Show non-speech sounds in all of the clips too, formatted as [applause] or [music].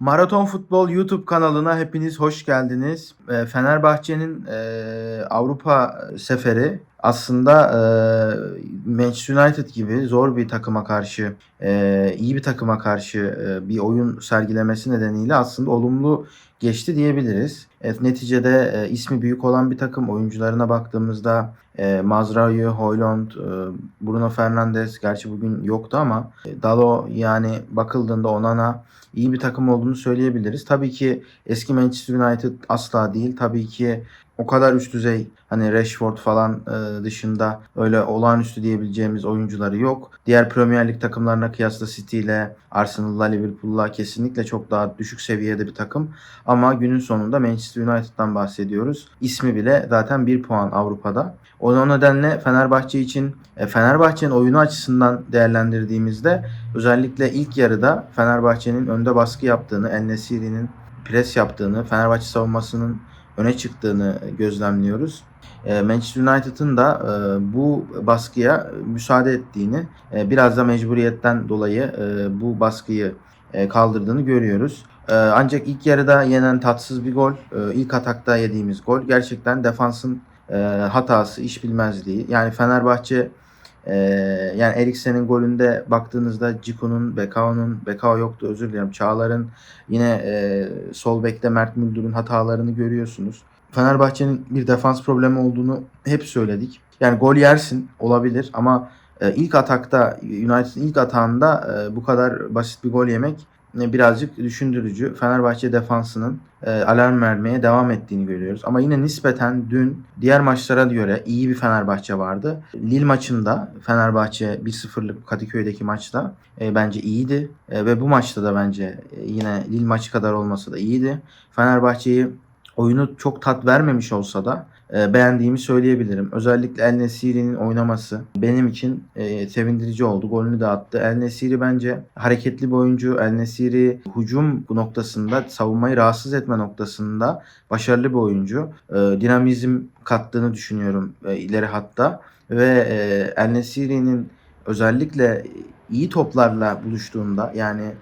Maraton Futbol YouTube kanalına hepiniz hoş geldiniz. Eee, Fenerbahçe'nin eee, Avrupa seferi aslında eee, Manchester United gibi zor bir takıma karşı, eee, iyi bir takıma karşı eee, bir oyun sergilemesi nedeniyle aslında olumlu geçti diyebiliriz. Evet, neticede eee, ismi büyük olan bir takım oyuncularına baktığımızda eee Mazraoui, Højlund, eee, Bruno Fernandes gerçi bugün yoktu ama e, Dalo yani bakıldığında Onana iyi bir takım olduğunu söyleyebiliriz. Tabii ki eski Manchester United asla değil. Tabii ki o kadar üst düzey hani Rashford falan e, dışında öyle olağanüstü diyebileceğimiz oyuncuları yok. Diğer Premier Lig takımlarına kıyasla City ile Arsenal'la Liverpool'la kesinlikle çok daha düşük seviyede bir takım. Ama günün sonunda Manchester United'dan bahsediyoruz. İsmi bile zaten 1 puan Avrupa'da. O nedenle Fenerbahçe için e, Fenerbahçe'nin oyunu açısından değerlendirdiğimizde özellikle ilk yarıda Fenerbahçe'nin önde baskı yaptığını, El Nesiri'nin pres yaptığını, Fenerbahçe savunmasının öne çıktığını gözlemliyoruz. E, Manchester United'ın da e, bu baskıya müsaade ettiğini, e, biraz da mecburiyetten dolayı bu baskıyı kaldırdığını görüyoruz. Ancak ilk yarıda yenen tatsız bir gol, ilk atakta yediğimiz gol gerçekten defansın hatası, iş bilmezliği. Yani Fenerbahçe e, yani Eriksen'in golünde baktığınızda Ciku'nun, Bekao'nun, Bekao yoktu özür dilerim. Çağlar'ın yine e, sol bekte Mert Müldür'ün hatalarını görüyorsunuz. Fenerbahçe'nin bir defans problemi olduğunu hep söyledik. Yani gol yersin olabilir ama e, ilk atakta United'ın ilk atağında e, bu kadar basit bir gol yemek birazcık düşündürücü. Fenerbahçe defansının e, alarm vermeye devam ettiğini görüyoruz. Ama yine nispeten dün diğer maçlara göre iyi bir Fenerbahçe vardı. Lille maçında Fenerbahçe 1-0'lık Kadıköy'deki maçta e, bence iyiydi. E, ve bu maçta da bence e, yine Lille maçı kadar olmasa da iyiydi. Fenerbahçe'yi oyunu çok tat vermemiş olsa da e, beğendiğimi söyleyebilirim. Özellikle El Nesiri'nin oynaması benim için e, sevindirici oldu. Golünü de attı. El Nesiri bence hareketli bir oyuncu. El Nesiri hücum noktasında, savunmayı rahatsız etme noktasında başarılı bir oyuncu. E, dinamizm kattığını düşünüyorum e, ileri hatta. Ve e, El Nesiri'nin özellikle iyi toplarla buluştuğunda yani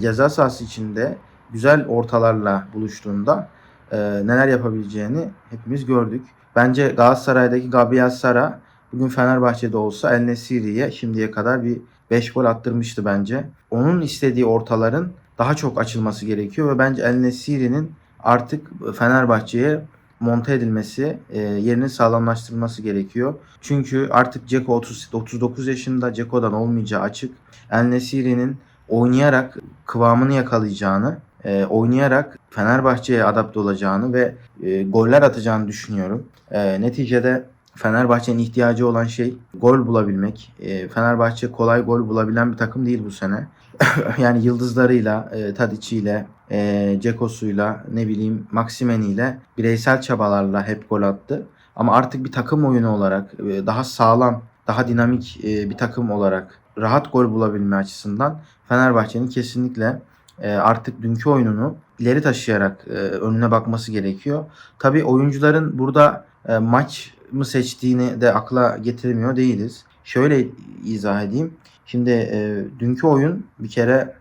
ceza sahası içinde güzel ortalarla buluştuğunda e, neler yapabileceğini hepimiz gördük. Bence Galatasaray'daki Gabriel Sara bugün Fenerbahçe'de olsa El Nesiri'ye şimdiye kadar bir 5 gol attırmıştı bence. Onun istediği ortaların daha çok açılması gerekiyor ve bence El Nesiri'nin artık Fenerbahçe'ye monte edilmesi, e, yerinin sağlamlaştırılması gerekiyor. Çünkü artık Ceko 30, 39 yaşında Ceko'dan olmayacağı açık. El Nesiri'nin oynayarak kıvamını yakalayacağını, e, oynayarak Fenerbahçe'ye adapte olacağını ve e, goller atacağını düşünüyorum. E, neticede Fenerbahçe'nin ihtiyacı olan şey gol bulabilmek. E, Fenerbahçe kolay gol bulabilen bir takım değil bu sene. [laughs] yani yıldızlarıyla, e, Tadic'iyle, e, Ceko'suyla, ne bileyim Maximeni'yle bireysel çabalarla hep gol attı. Ama artık bir takım oyunu olarak e, daha sağlam, daha dinamik e, bir takım olarak rahat gol bulabilme açısından Fenerbahçe'nin kesinlikle artık dünkü oyununu ileri taşıyarak e, önüne bakması gerekiyor. Tabii oyuncuların burada e, maç mı seçtiğini de akla getirmiyor değiliz. Şöyle izah edeyim. Şimdi e, dünkü oyun bir kere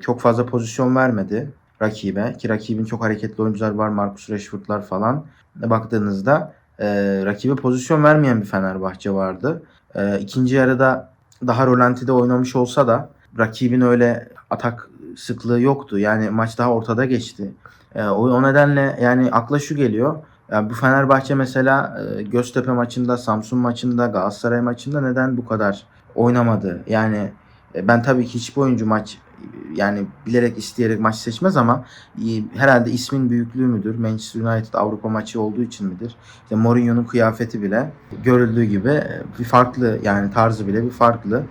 çok fazla pozisyon vermedi rakibe. Ki rakibin çok hareketli oyuncular var. Marcus Rashford'lar falan. Baktığınızda e, rakibe pozisyon vermeyen bir Fenerbahçe vardı. E, ikinci yarıda daha rolantide oynamış olsa da rakibin öyle atak sıklığı yoktu. Yani maç daha ortada geçti. E, o, nedenle yani akla şu geliyor. Yani bu Fenerbahçe mesela e, Göztepe maçında, Samsun maçında, Galatasaray maçında neden bu kadar oynamadı? Yani e, ben tabii ki hiçbir oyuncu maç yani bilerek isteyerek maç seçmez ama e, herhalde ismin büyüklüğü müdür? Manchester United Avrupa maçı olduğu için midir? İşte Mourinho'nun kıyafeti bile görüldüğü gibi bir farklı yani tarzı bile bir farklı.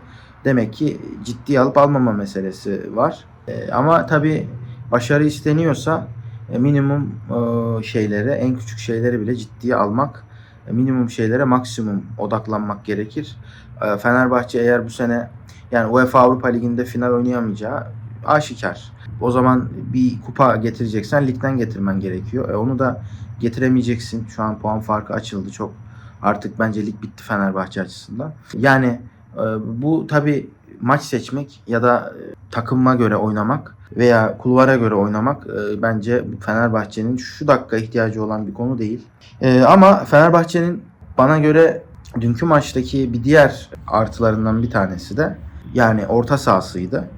Demek ki ciddiye alıp almama meselesi var. E, ama tabii başarı isteniyorsa e, minimum e, şeylere, en küçük şeyleri bile ciddiye almak, e, minimum şeylere maksimum odaklanmak gerekir. E, Fenerbahçe eğer bu sene yani UEFA Avrupa Ligi'nde final oynayamayacağı aşikar. O zaman bir kupa getireceksen ligden getirmen gerekiyor. E, onu da getiremeyeceksin. Şu an puan farkı açıldı çok. Artık bence lig bitti Fenerbahçe açısından. Yani e, bu tabii maç seçmek ya da e, takıma göre oynamak veya kulvara göre oynamak e, bence Fenerbahçe'nin şu dakika ihtiyacı olan bir konu değil. E, ama Fenerbahçe'nin bana göre dünkü maçtaki bir diğer artılarından bir tanesi de yani orta sahasıydı.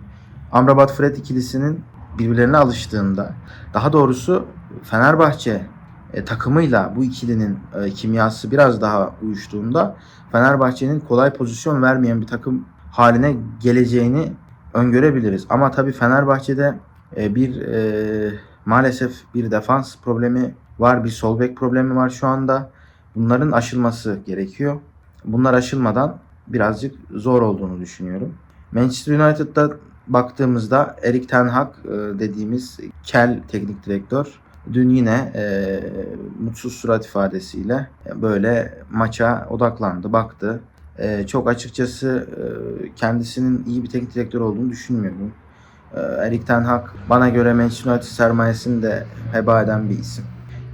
Amrabat Fred ikilisinin birbirlerine alıştığında daha doğrusu Fenerbahçe e, takımıyla bu ikilinin e, kimyası biraz daha uyuştuğunda Fenerbahçe'nin kolay pozisyon vermeyen bir takım haline geleceğini öngörebiliriz. Ama tabii Fenerbahçe'de e, bir e, maalesef bir defans problemi var, bir sol bek problemi var şu anda. Bunların aşılması gerekiyor. Bunlar aşılmadan birazcık zor olduğunu düşünüyorum. Manchester United'da baktığımızda Erik Ten Hag e, dediğimiz kel teknik direktör dün yine e, mutsuz surat ifadesiyle böyle maça odaklandı, baktı. E, çok açıkçası e, kendisinin iyi bir teknik direktör olduğunu düşünmüyorum. E, Erik Ten Hag bana göre Manchester United sermayesini de heba eden bir isim.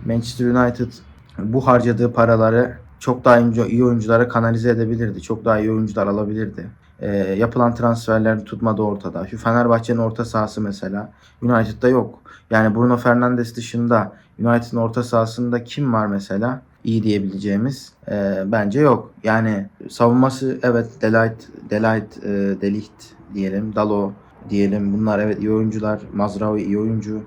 Manchester United bu harcadığı paraları çok daha iyi oyunculara kanalize edebilirdi. Çok daha iyi oyuncular alabilirdi. E, yapılan transferlerin tutmadığı ortada. Şu Fenerbahçe'nin orta sahası mesela United'da yok. Yani Bruno Fernandes dışında United'ın orta sahasında kim var mesela? iyi diyebileceğimiz e, bence yok. Yani savunması evet Delight, Delight, e, Delicht diyelim, Dalo diyelim. Bunlar evet iyi oyuncular. Mazraoui iyi oyuncu.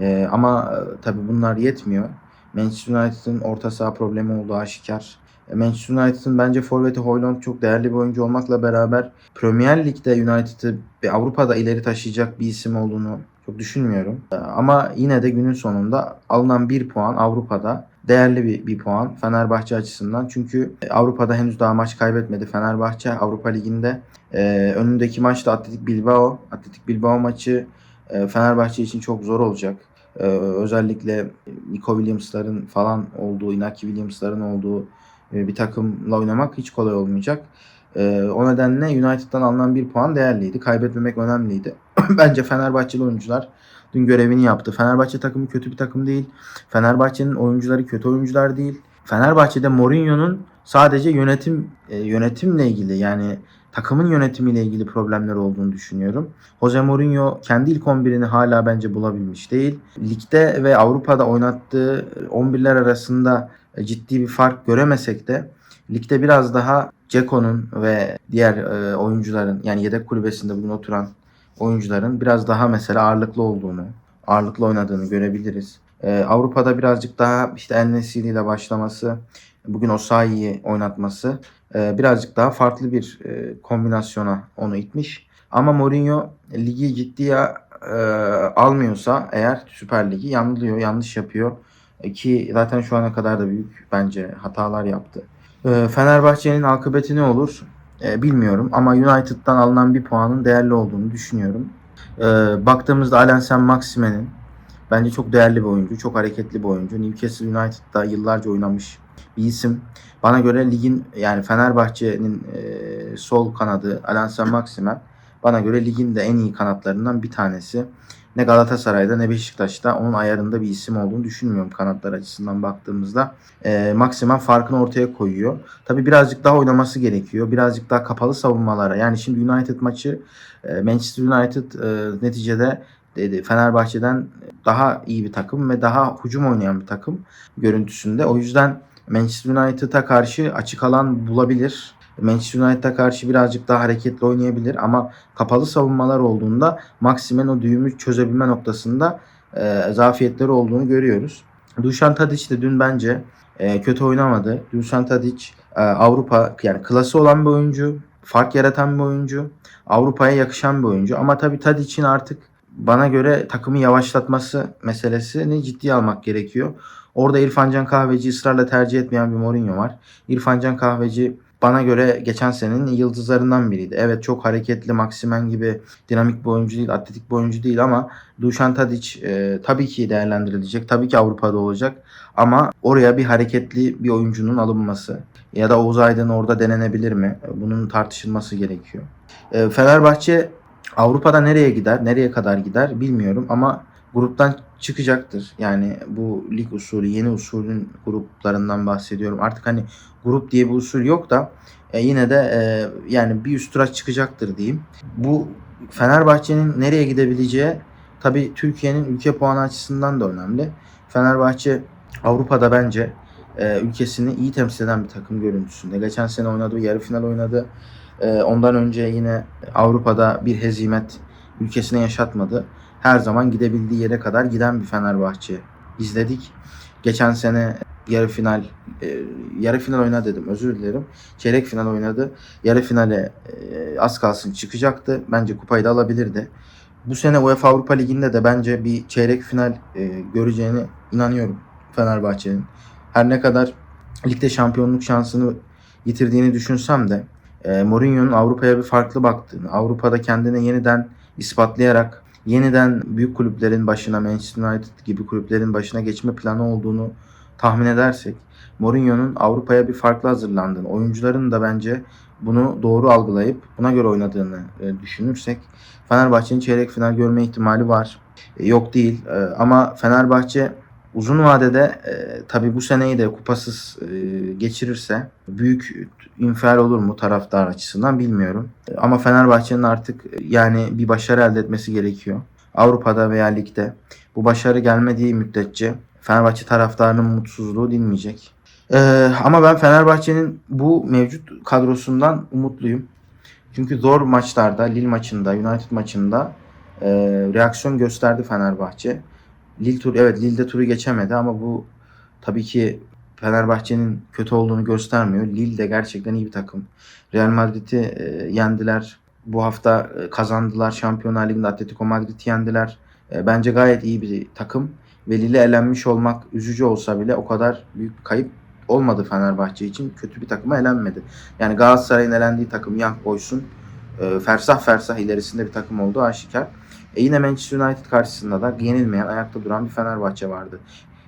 E, ama e, tabii bunlar yetmiyor. Manchester United'ın orta saha problemi olduğu aşikar. E, Manchester United'ın bence forveti Højlund çok değerli bir oyuncu olmakla beraber Premier Lig'de United'ı ve Avrupa'da ileri taşıyacak bir isim olduğunu çok düşünmüyorum. E, Ama yine de günün sonunda alınan bir puan Avrupa'da değerli bir, bir puan Fenerbahçe açısından. Çünkü Avrupa'da henüz daha maç kaybetmedi Fenerbahçe. Avrupa Ligi'nde e, önündeki maç da Atletik Bilbao. Atletik Bilbao maçı e, Fenerbahçe için çok zor olacak. E, özellikle Nico Williams'ların falan olduğu, Inaki Williams'ların olduğu e, bir takımla oynamak hiç kolay olmayacak. E, o nedenle United'dan alınan bir puan değerliydi. Kaybetmemek önemliydi. [clears throat] Bence Fenerbahçeli oyuncular dün görevini yaptı. Fenerbahçe takımı kötü bir takım değil. Fenerbahçe'nin oyuncuları kötü oyuncular değil. Fenerbahçe'de Mourinho'nun sadece yönetim e, yönetimle ilgili yani takımın yönetimiyle ilgili problemler olduğunu düşünüyorum. Jose Mourinho kendi ilk 11'ini hala bence bulabilmiş değil. Ligde ve Avrupa'da oynattığı 11'ler arasında ciddi bir fark göremesek de ligde biraz daha Ceko'nun ve diğer e, oyuncuların yani yedek kulübesinde bugün oturan oyuncuların biraz daha mesela ağırlıklı olduğunu, ağırlıklı oynadığını görebiliriz. Ee, Avrupa'da birazcık daha işte El Nesiri ile başlaması, bugün Osayi'yi oynatması e, birazcık daha farklı bir e, kombinasyona onu itmiş. Ama Mourinho ligi ciddiye e, almıyorsa eğer Süper Ligi yanılıyor, yanlış yapıyor. E, ki zaten şu ana kadar da büyük bence hatalar yaptı. E, Fenerbahçe'nin akıbeti ne olur? E, bilmiyorum ama United'dan alınan bir puanın değerli olduğunu düşünüyorum. E, baktığımızda Alensen Maxime'nin bence çok değerli bir oyuncu, çok hareketli bir oyuncu. Newcastle United'da yıllarca oynamış bir isim. Bana göre ligin yani Fenerbahçe'nin e, sol kanadı Alensen Maximen bana göre ligin de en iyi kanatlarından bir tanesi. Ne Galatasaray'da ne Beşiktaş'ta onun ayarında bir isim olduğunu düşünmüyorum kanatlar açısından baktığımızda. E, Maximen farkını ortaya koyuyor. Tabi birazcık daha oynaması gerekiyor. Birazcık daha kapalı savunmalara. Yani şimdi United maçı e, Manchester United e, neticede dedi Fenerbahçe'den daha iyi bir takım ve daha hücum oynayan bir takım görüntüsünde. O yüzden Manchester United'a karşı açık alan bulabilir. Manchester United'a karşı birazcık daha hareketli oynayabilir ama kapalı savunmalar olduğunda Maximen o düğümü çözebilme noktasında e, zafiyetleri olduğunu görüyoruz. Dušan Tadić de dün bence e, kötü oynamadı. Dušan Tadić e, Avrupa yani klası olan bir oyuncu, fark yaratan bir oyuncu, Avrupa'ya yakışan bir oyuncu ama tabii Tadić'in artık bana göre takımı yavaşlatması meselesini ciddiye almak gerekiyor. Orada İrfan Can Kahveci ısrarla tercih etmeyen bir Mourinho var. İrfan Can Kahveci bana göre geçen senenin yıldızlarından biriydi. Evet çok hareketli Maximen gibi dinamik bir oyuncu değil, atletik bir oyuncu değil ama Dušan Tadić e, tabii ki değerlendirilecek. Tabii ki Avrupa'da olacak. Ama oraya bir hareketli bir oyuncunun alınması ya da Oğuz Aydın orada denenebilir mi? Bunun tartışılması gerekiyor. E, Fenerbahçe Avrupa'da nereye gider, nereye kadar gider bilmiyorum ama gruptan çıkacaktır. Yani bu lig usulü, yeni usulün gruplarından bahsediyorum. Artık hani grup diye bir usul yok da E, yine de e, yani bir üst tura çıkacaktır diyeyim. Bu Fenerbahçe'nin nereye gidebileceği tabii Türkiye'nin ülke puanı açısından da önemli. Fenerbahçe Avrupa'da bence e, ülkesini iyi temsil eden bir takım görüntüsünde. Geçen sene oynadı, yarı final oynadı. E, ondan önce yine Avrupa'da bir hezimet ülkesine yaşatmadı. Her zaman gidebildiği yere kadar giden bir Fenerbahçe izledik. Geçen sene yarı final e, yarı final oynadı dedim özür dilerim. Çeyrek final oynadı. Yarı finale e, az kalsın çıkacaktı. Bence kupayı da alabilirdi. Bu sene UEFA Avrupa Ligi'nde de bence bir çeyrek final e, göreceğine inanıyorum Fenerbahçe'nin. Her ne kadar ligde şampiyonluk şansını yitirdiğini düşünsem de e, Mourinho'nun Avrupa'ya bir farklı baktığını, Avrupa'da kendini yeniden ispatlayarak yeniden büyük kulüplerin başına Manchester United gibi kulüplerin başına geçme planı olduğunu tahmin edersek Mourinho'nun Avrupa'ya bir farklı hazırlandığını, oyuncuların da bence bunu doğru algılayıp buna göre oynadığını e, düşünürsek Fenerbahçe'nin çeyrek final görme ihtimali var. E, yok değil E, ama Fenerbahçe uzun vadede e, tabii bu seneyi de kupasız e, geçirirse büyük infial olur mu taraftar açısından bilmiyorum. E, Ama Fenerbahçe'nin artık e, yani bir başarı elde etmesi gerekiyor. Avrupa'da veya ligde bu başarı gelmediği müddetçe Fenerbahçe taraftarının mutsuzluğu dinmeyecek. Ee, ama ben Fenerbahçe'nin bu mevcut kadrosundan umutluyum. Çünkü zor maçlarda, Lille maçında, United maçında e, reaksiyon gösterdi Fenerbahçe. Lille tur evet Lille'de turu geçemedi ama bu tabii ki Fenerbahçe'nin kötü olduğunu göstermiyor. Lille de gerçekten iyi bir takım. Real Madrid'i e, yendiler. Bu hafta e, kazandılar. Şampiyonlar Ligi'nde Atletico Madrid'i yendiler. E, bence gayet iyi bir takım. Ve Lille elenmiş olmak üzücü olsa bile o kadar büyük bir kayıp olmadı Fenerbahçe için. Kötü bir takıma elenmedi. Yani Galatasaray'ın elendiği takım Young Boys'un e, fersah fersah ilerisinde bir takım olduğu aşikar. E yine Manchester United karşısında da yenilmeyen, ayakta duran bir Fenerbahçe vardı.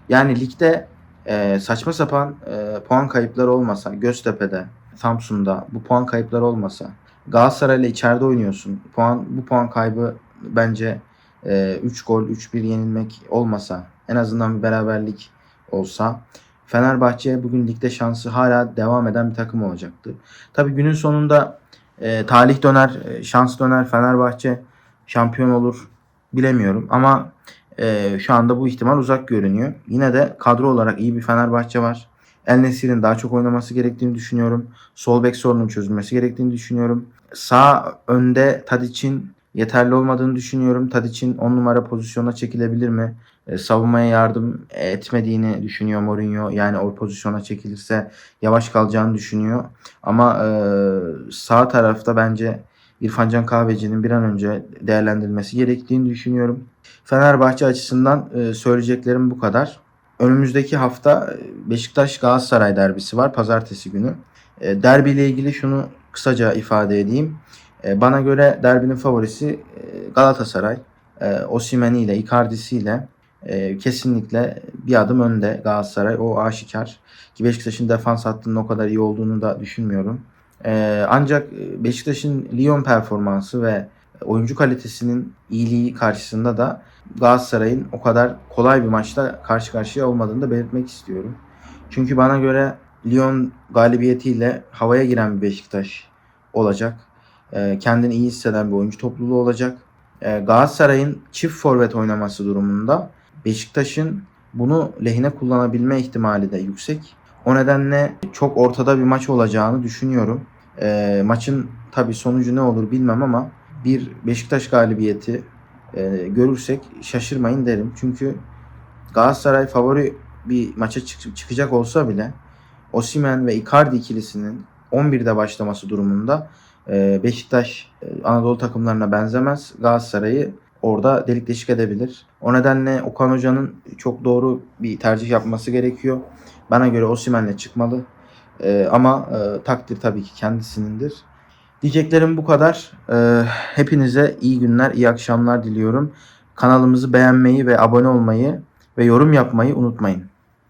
Yani ligde e, saçma sapan e, puan kayıpları olmasa, Göztepe'de, Samsun'da bu puan kayıpları olmasa, Galatasaray'la içeride oynuyorsun. Puan bu puan kaybı bence e, 3 gol, 3-1 yenilmek olmasa, en azından bir beraberlik olsa Fenerbahçe bugün ligde şansı hala devam eden bir takım olacaktı. Tabii günün sonunda e, talih döner, e, şans döner. Fenerbahçe şampiyon olur bilemiyorum ama e, şu anda bu ihtimal uzak görünüyor. Yine de kadro olarak iyi bir Fenerbahçe var. El Nesir'in daha çok oynaması gerektiğini düşünüyorum. Sol bek sorunun çözülmesi gerektiğini düşünüyorum. Sağ önde Tadic'in yeterli olmadığını düşünüyorum. Tadic'in 10 numara pozisyona çekilebilir mi? E, savunmaya yardım etmediğini düşünüyor Mourinho. Yani o pozisyona çekilirse yavaş kalacağını düşünüyor. Ama e, sağ tarafta bence İrfan Can Kahveci'nin bir an önce değerlendirilmesi gerektiğini düşünüyorum. Fenerbahçe açısından e, söyleyeceklerim bu kadar. Önümüzdeki hafta e, Beşiktaş Galatasaray derbisi var pazartesi günü. E, derbi ile ilgili şunu kısaca ifade edeyim. Bana göre derbinin favorisi Galatasaray. Osimhen ile Icardi'si ile kesinlikle bir adım önde Galatasaray. O aşikar. Ki Beşiktaş'ın defans hattının o kadar iyi olduğunu da düşünmüyorum. E, ancak Beşiktaş'ın Lyon performansı ve oyuncu kalitesinin iyiliği karşısında da Galatasaray'ın o kadar kolay bir maçta karşı karşıya olmadığını da belirtmek istiyorum. Çünkü bana göre Lyon galibiyetiyle havaya giren bir Beşiktaş olacak. E, kendini iyi hisseden bir oyuncu topluluğu olacak. E, Galatasaray'ın çift forvet oynaması durumunda Beşiktaş'ın bunu lehine kullanabilme ihtimali de yüksek. O nedenle çok ortada bir maç olacağını düşünüyorum. E, maçın tabii sonucu ne olur bilmem ama bir Beşiktaş galibiyeti e, görürsek şaşırmayın derim. Çünkü Galatasaray favori bir maça çık- çıkacak olsa bile Osimhen ve Icardi ikilisinin 11'de başlaması durumunda e, Beşiktaş e, Anadolu takımlarına benzemez. Galatasaray'ı orada delik deşik edebilir. O nedenle Okan Hoca'nın çok doğru bir tercih yapması gerekiyor. Bana göre Osimhen'le çıkmalı. E, ama e, takdir tabii ki kendisinindir. Diyeceklerim bu kadar. E, hepinize iyi günler, iyi akşamlar diliyorum. Kanalımızı beğenmeyi ve abone olmayı ve yorum yapmayı unutmayın.